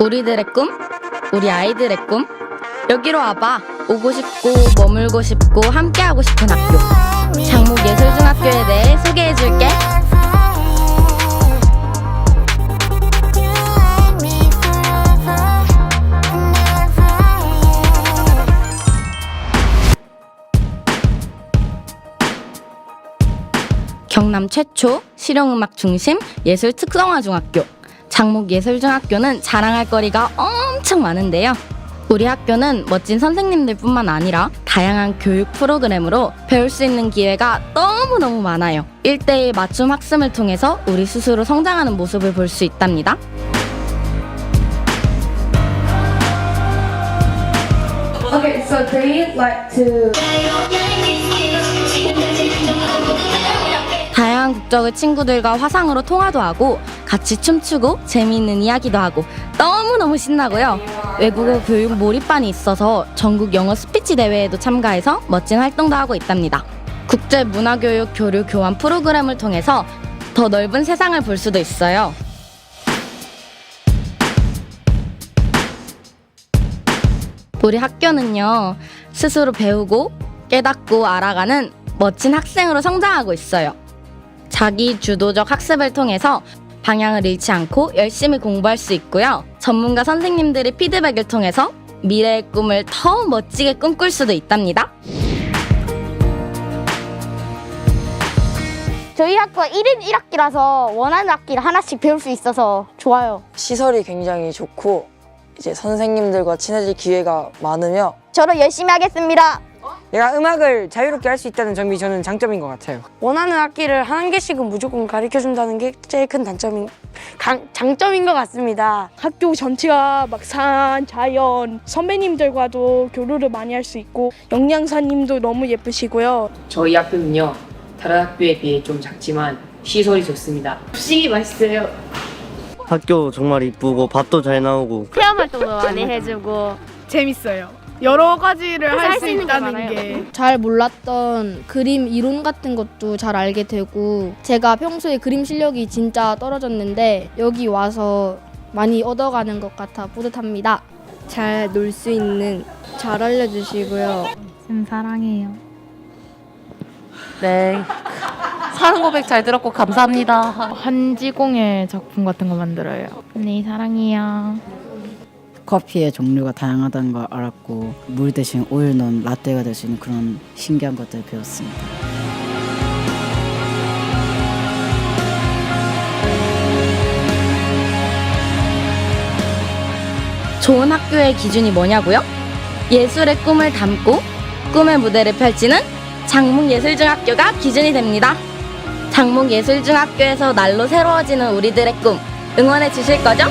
우리들의 꿈, 우리 아이들의 꿈. 여기로 와봐. 오고 싶고, 머물고 싶고, 함께하고 싶은 학교. 장목예술중학교에 대해 소개해줄게. 경남 최초 실용음악 중심 예술 특성화 중학교. 장목예술중학교는 자랑할 거리가 엄청 많은데요. 우리 학교는 멋진 선생님들 뿐만 아니라 다양한 교육 프로그램으로 배울 수 있는 기회가 너무너무 많아요. 1대1 맞춤 학습을 통해서 우리 스스로 성장하는 모습을 볼 수 있답니다. Okay, so they like to 국적의 친구들과 화상으로 통화도 하고 같이 춤추고 재미있는 이야기도 하고 너무너무 신나고요. 외국어 교육 몰입반이 있어서 전국 영어 스피치 대회에도 참가해서 멋진 활동도 하고 있답니다. 국제 문화교육 교류 교환 프로그램을 통해서 더 넓은 세상을 볼 수도 있어요. 우리 학교는요, 스스로 배우고 깨닫고 알아가는 멋진 학생으로 성장하고 있어요. 자기 주도적 학습을 통해서 방향을 잃지 않고 열심히 공부할 수 있고요. 전문가 선생님들의 피드백을 통해서 미래의 꿈을 더 멋지게 꿈꿀 수도 있답니다. 저희 학교가 1인 1학기라서 원하는 악기를 하나씩 배울 수 있어서 좋아요. 시설이 굉장히 좋고 이제 선생님들과 친해질 기회가 많으며 저도 열심히 하겠습니다. 내가 음악을 자유롭게 할 수 있다는 점이 저는 장점인 것 같아요. 원하는 악기를 한 개씩은 무조건 가르쳐 준다는 게 제일 큰 단점인 강- 장점인 것 같습니다. 학교 전체가 막 산, 자연, 선배님들과도 교류를 많이 할 수 있고 영양사님도 너무 예쁘시고요. 저희 학교는요 다른 학교에 비해 좀 작지만 시설이 좋습니다. 급식이 맛있어요. 학교 정말 이쁘고 밥도 잘 나오고 체험 활동도 많이 해주고 재밌어요. 여러 가지를 할할수수 있는 게 있다는 많아요. 게 잘 몰랐던 그림 이론 같은 것도 잘 알게 되고 제가 평소에 그림 실력이 진짜 떨어졌는데 여기 와서 많이 얻어가는 것 같아 뿌듯합니다. 잘 놀 수 있는 잘 알려주시고요. 쌤 사랑해요. 네. 사랑 고백 잘 들었고 감사합니다. 한지공예 작품 같은 거 만들어요. 언니 사랑해요. 커피의 종류가 다양하다는 걸 알았고 물 대신 오일 넣은 라떼가 될 수 있는 그런 신기한 것들을 배웠습니다. 좋은 학교의 기준이 뭐냐고요? 예술의 꿈을 담고 꿈의 무대를 펼치는 장목예술중학교가 기준이 됩니다. 장목예술중학교에서 날로 새로워지는 우리들의 꿈 응원해 주실 거죠?